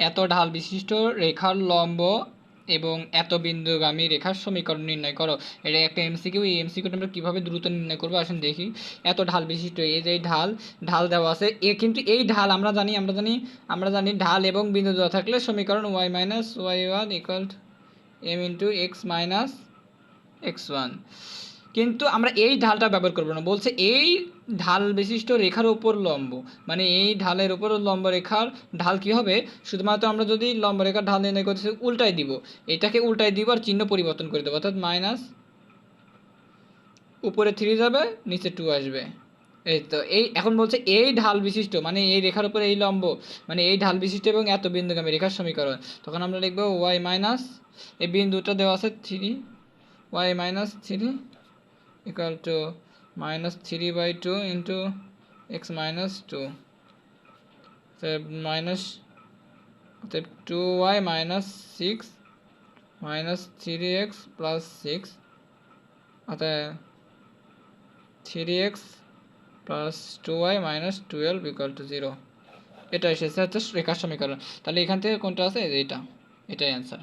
এত ঢাল বিশিষ্ট রেখার লম্ব এবং এত বিন্দুগামী রেখার সমীকরণ নির্ণয় করো। এটা একটা এমসিকিউ এই এমসিকিউটা আমরা কীভাবে দ্রুত নির্ণয় করব? আসুন দেখি। এত ঢাল বিশিষ্ট, এই যে ঢাল ঢাল দেওয়া আছে। এ কিন্তু এই ঢাল আমরা জানি আমরা জানি আমরা জানি ঢাল এবং বিন্দু দেওয়া থাকলে সমীকরণ Y minus Y one equal M into X minus X one কিন্তু আমরা এই ঢালটা ব্যবহার করব না। বলছে এই ঢাল বিশিষ্ট রেখার উপর লম্ব। মানে এই ঢালের উপর লম্ব রেখার ঢাল কি হবে? শুধুমাত্র আমরা যদি লম্ব রেখার ঢাল নির্ণয় করতে উল্টাই দিব। এটাকে উল্টাই দিব আর চিহ্ন পরিবর্তন করে দেবো। অর্থাৎ মাইনাস উপরে থ্রি যাবে, নিচে টু আসবে। এই তো, এই এখন বলছে এই ঢাল বিশিষ্ট মানে এই রেখার উপরে এই লম্ব মানে এই ঢাল বিশিষ্ট এবং এত বিন্দুগামী রেখার সমীকরণ। তখন আমরা লিখব ওয়াই মাইনাস এই বিন্দুটা দেওয়া আছে three Y minus three equal to minus 3 by 2 into x minus 2 so minus অতএব 2y minus 6 minus 3x plus 6 অতএব 3x plus 2y minus 12 equal to 0 এটা এসেছে হচ্ছে রেখার সমীকরণ তাহলে এখান থেকে কোনটা আছে এই যে এটা এটাই অ্যান্সার